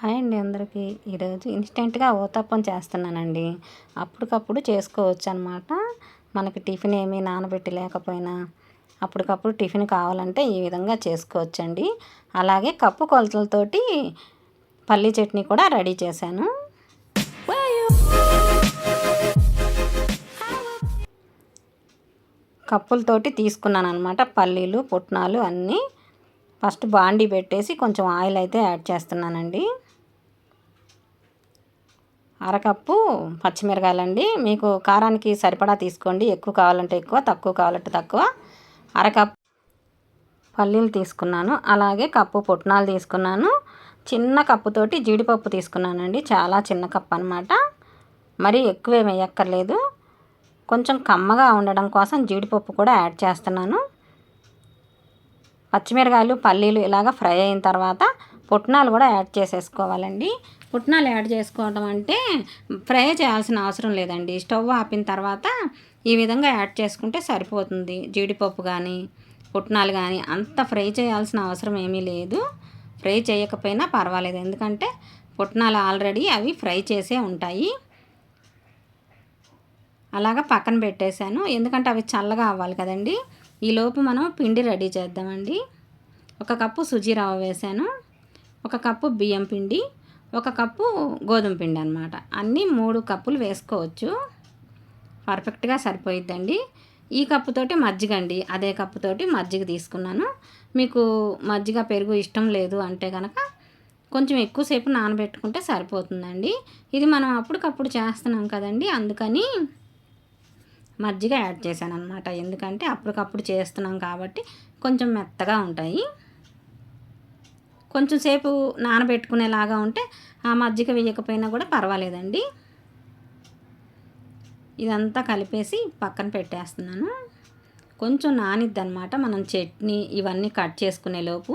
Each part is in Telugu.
హాయ్ అండి అందరికీ. ఈరోజు ఇన్స్టెంట్గా ఊతప్పం చేస్తున్నానండి. అప్పటికప్పుడు చేసుకోవచ్చు అనమాట మనకి టిఫిన్ ఏమీ నానబెట్టి లేకపోయినా అప్పటికప్పుడు టిఫిన్ కావాలంటే ఈ విధంగా చేసుకోవచ్చండి. అలాగే కప్పు కొలతలతోటి పల్లీ చట్నీ కూడా రెడీ చేశాను. కప్పులతోటి తీసుకున్నాను అనమాట పల్లీలు పుట్నాలు అన్నీ. ఫస్ట్ బాండీ పెట్టేసి కొంచెం ఆయిల్ అయితే యాడ్ చేస్తున్నానండి. అరకప్పు పచ్చిమిరకాయలండి. మీకు కారానికి సరిపడా తీసుకోండి. ఎక్కువ కావాలంటే ఎక్కువ తక్కువ కావాలంటే తక్కువ. అరకప్ పల్లీలు తీసుకున్నాను. అలాగే కప్పు పుట్నాలు తీసుకున్నాను. చిన్న కప్పుతోటి జీడిపప్పు తీసుకున్నానండి. చాలా చిన్న కప్పు అనమాట మరీ ఎక్కువ వేయక్కర్లేదు. కొంచెం కమ్మగా ఉండడం కోసం జీడిపప్పు కూడా యాడ్ చేస్తున్నాను. పచ్చిమిరకాయలు పల్లీలు ఇలాగ ఫ్రై అయిన తర్వాత పుట్నాలు కూడా యాడ్ చేసేసుకోవాలండి. పుట్నాలు యాడ్ చేసుకోవడం అంటే ఫ్రై చేయాల్సిన అవసరం లేదండి. స్టవ్ ఆపిన తర్వాత ఈ విధంగా యాడ్ చేసుకుంటే సరిపోతుంది. జీడిపప్పు కానీ పుట్నాలు కానీ అంత ఫ్రై చేయాల్సిన అవసరం ఏమీ లేదు. ఫ్రై చేయకపోయినా పర్వాలేదు. ఎందుకంటే పుట్నాలు ఆల్రెడీ అవి ఫ్రై చేసే ఉంటాయి. అలాగా పక్కన పెట్టేశాను. ఎందుకంటే అవి చల్లగా అవ్వాలి కదండి. ఈలోపు మనం పిండి రెడీ చేద్దామండి. ఒక కప్పు సుజీ రవ్వ వేసాను ఒక కప్పు బియ్యం పిండి. ఒక కప్పు గోధుమ పిండి అనమాట అన్నీ మూడు కప్పులు వేసుకోవచ్చు. పర్ఫెక్ట్గా సరిపోయిద్దండి. ఈ కప్పుతోటి మజ్జిగ అండి. అదే కప్పుతోటి మజ్జిగ తీసుకున్నాను. మీకు మజ్జిగ పెరుగు ఇష్టం లేదు అంటే కనుక కొంచెం ఎక్కువసేపు నానబెట్టుకుంటే సరిపోతుందండి. ఇది మనం అప్పటికప్పుడు చేస్తున్నాం కదండి. అందుకని మజ్జిగ యాడ్ చేశాను అనమాట ఎందుకంటే అప్పటికప్పుడు చేస్తున్నాం కాబట్టి కొంచెం మెత్తగా ఉంటాయి. కొంచెం సేపు నానబెట్టుకునేలాగా ఉంటే ఆ మజ్జిగ వేయకపోయినా కూడా పర్వాలేదండి. ఇదంతా కలిపేసి పక్కన పెట్టేస్తున్నాను. కొంచెం నానిద్ది అనమాట మనం చట్నీ ఇవన్నీ కట్ చేసుకునే లోపు.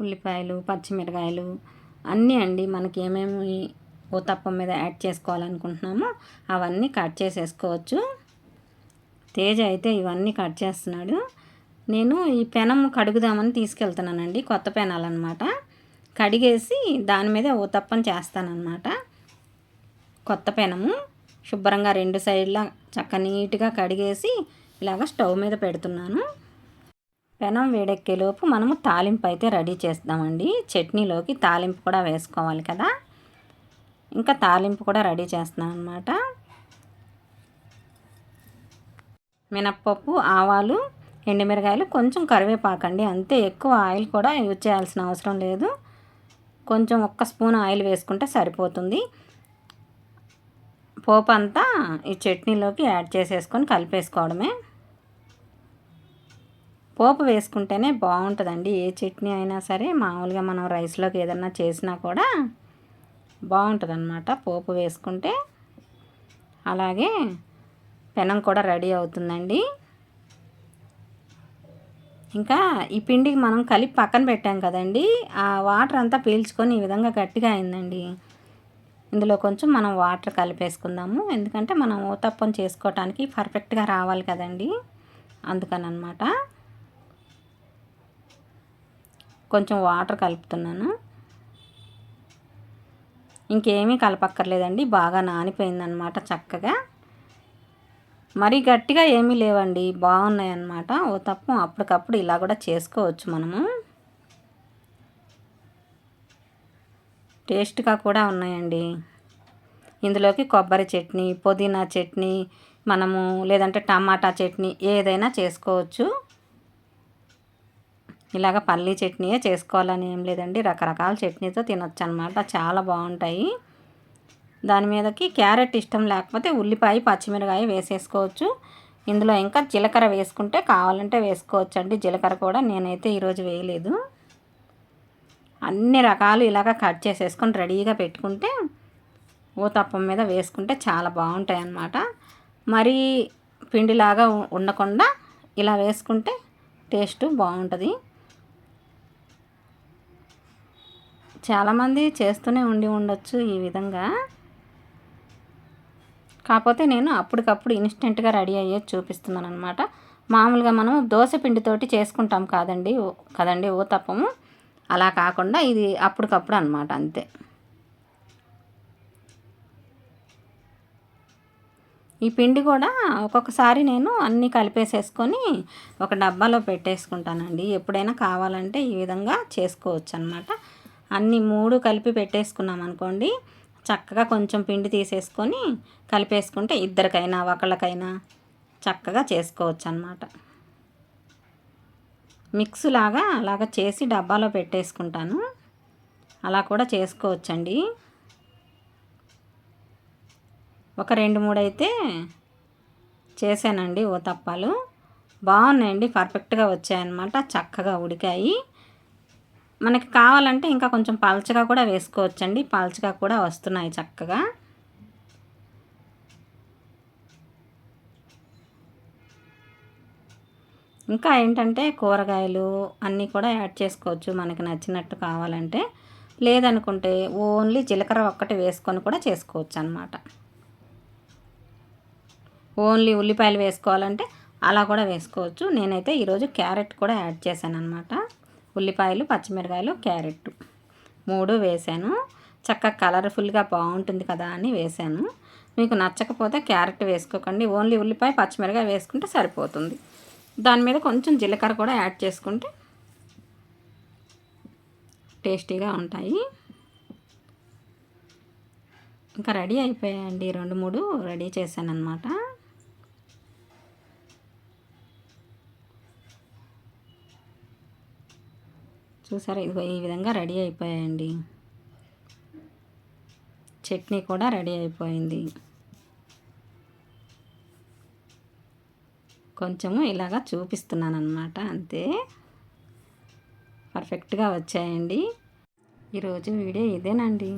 ఉల్లిపాయలు పచ్చిమిరకాయలు అన్నీ అండి మనకి ఏమేమి ఊతప్పం మీద యాడ్ చేసుకోవాలనుకుంటున్నామో అవన్నీ కట్ చేసేసుకోవచ్చు. తేజ అయితే ఇవన్నీ కట్ చేస్తున్నాడు. నేను ఈ పెనం కడుగుదామని తీసుకెళ్తున్నానండి కొత్త పెనాలన్నమాట. కడిగేసి దాని మీద ఊతప్పం చేస్తానన్నమాట. కొత్త పెనము శుభ్రంగా రెండు సైడ్లా చక్క నీట్గా కడిగేసి ఇలాగ స్టవ్ మీద పెడుతున్నాను. పెనం వేడెక్కేలోపు మనము తాలింపు అయితే రెడీ చేస్తామండి. చట్నీలోకి తాలింపు కూడా వేసుకోవాలి కదా. ఇంకా తాలింపు కూడా రెడీ చేస్తున్నాను అనమాట మినప్పప్పు ఆవాలు ఎండుమిరకాయలు కొంచెం కరివేపాకండి. అంతే ఎక్కువ ఆయిల్ కూడా యూజ్ చేయాల్సిన అవసరం లేదు. కొంచెం ఒక్క స్పూన్ ఆయిల్ వేసుకుంటే సరిపోతుంది. పోపు అంతా ఈ చట్నీలోకి యాడ్ చేసేసుకొని కలిపేసుకోవడమే. పోపు వేసుకుంటేనే బాగుంటుందండి. ఏ చట్నీ అయినా సరే మామూలుగా మనం రైస్లోకి ఏదన్నా చేసినా కూడా బాగుంటుంది అనమాట పోపు వేసుకుంటే. అలాగే పెనం కూడా రెడీ అవుతుందండి. ఇంకా ఈ పిండికి మనం కలిపి పక్కన పెట్టాం కదండి. ఆ వాటర్ అంతా పీల్చుకొని ఈ విధంగా గట్టిగా అయిందండి. ఇందులో కొంచెం మనం వాటర్ కలిపేసుకుందాము. ఎందుకంటే మనం ఊతప్పం చేసుకోవటానికి పర్ఫెక్ట్గా రావాలి కదండి. అందుకని అనమాట కొంచెం వాటర్ కలుపుతున్నాను. ఇంకేమీ కలపక్కర్లేదండి. బాగా నానిపోయిందనమాట చక్కగా. మరీ గట్టిగా ఏమీ లేవండి. బాగున్నాయి అన్నమాట ఓ తప్ప అప్పటికప్పుడు ఇలా కూడా చేసుకోవచ్చు మనము. టేస్ట్గా కూడా ఉన్నాయండి. ఇందులోకి కొబ్బరి చట్నీ పుదీనా చట్నీ మనము లేదంటే టమాటా చట్నీ ఏదైనా చేసుకోవచ్చు. ఇలాగ పల్లీ చట్నీయే చేసుకోవాలని ఏం లేదండి. రకరకాల చట్నీతో తినొచ్చు అనమాట చాలా బాగుంటాయి. దాని మీదకి క్యారెట్ ఇష్టం లేకపోతే ఉల్లిపాయ పచ్చిమిరకాయ వేసేసుకోవచ్చు. ఇందులో ఇంకా జీలకర్ర వేసుకుంటే కావాలంటే వేసుకోవచ్చు అండి జీలకర్ర కూడా నేనైతే ఈరోజు వేయలేదు. అన్ని రకాలు ఇలాగ కట్ చేసేసుకొని రెడీగా పెట్టుకుంటే ఊతప్పం మీద వేసుకుంటే చాలా బాగుంటాయి అన్నమాట మరీ పిండిలాగా ఉండకుండా ఇలా వేసుకుంటే టేస్ట్ బాగుంటుంది. చాలామంది చేస్తూనే ఉండి ఉండొచ్చు ఈ విధంగా. కాకపోతే నేను అప్పటికప్పుడు ఇన్స్టెంట్గా రెడీ అయ్యేది చూపిస్తున్నాను అనమాట మామూలుగా మనం దోశ పిండితోటి చేసుకుంటాం కాదండి కదండి ఊతప్పము అలా కాకుండా ఇది అప్పటికప్పుడు అనమాట అంతే. ఈ పిండి కూడా ఒక్కొక్కసారి నేను అన్నీ కలిపేసేసుకొని ఒక డబ్బాలో పెట్టేసుకుంటానండి. ఎప్పుడైనా కావాలంటే ఈ విధంగా చేసుకోవచ్చు అనమాట అన్ని మూడు కలిపి పెట్టేసుకున్నాం అనుకోండి చక్కగా కొంచెం పిండి తీసేసుకొని కలిపేసుకుంటే ఇద్దరికైనా ఒకళ్ళకైనా చక్కగా చేసుకోవచ్చు అనమాట మిక్స్ లాగా అలాగ చేసి డబ్బాలో పెట్టేసుకుంటాను. అలా కూడా చేసుకోవచ్చండి. ఒక రెండు మూడు అయితే చేశానండి ఓ తప్పాలు. బాగున్నాయండి పర్ఫెక్ట్గా వచ్చాయన్నమాట చక్కగా ఉడికాయి. మనకి కావాలంటే ఇంకా కొంచెం పల్చగా కూడా వేసుకోవచ్చండి. పల్చగా కూడా వస్తున్నాయి చక్కగా. ఇంకా ఏంటంటే కూరగాయలు అన్నీ కూడా యాడ్ చేసుకోవచ్చు మనకి నచ్చినట్టు కావాలంటే. లేదనుకుంటే ఓన్లీ జీలకర్ర ఒక్కటి వేసుకొని కూడా చేసుకోవచ్చు అనమాట ఓన్లీ ఉల్లిపాయలు వేసుకోవాలంటే అలా కూడా వేసుకోవచ్చు. నేనైతే ఈరోజు క్యారెట్ కూడా యాడ్ చేశాను అనమాట ఉల్లిపాయలు పచ్చిమిరకాయలు క్యారెట్. మూడు వేసాను. చక్కగా కలర్ఫుల్గా బాగుంటుంది కదా అని వేసాను. మీకు నచ్చకపోతే క్యారెట్ వేసుకోకండి. ఓన్లీ ఉల్లిపాయ పచ్చిమిరకాయ వేసుకుంటే సరిపోతుంది. దాని మీద కొంచెం జీలకర్ర కూడా యాడ్ చేసుకుంటే టేస్టీగా ఉంటాయి. ఇంకా రెడీ అయిపోయాయండి రెండు మూడు. రెడీ చేశాను అనమాట చూసారా? ఇదిగో ఈ విధంగా రెడీ అయిపోయాయండి. చట్నీ కూడా రెడీ అయిపోయింది. కొంచెము ఇలాగా చూపిస్తున్నాను అనమాట అంతే. పర్ఫెక్ట్గా వచ్చాయండి. ఈరోజు వీడియో ఇదేనండి.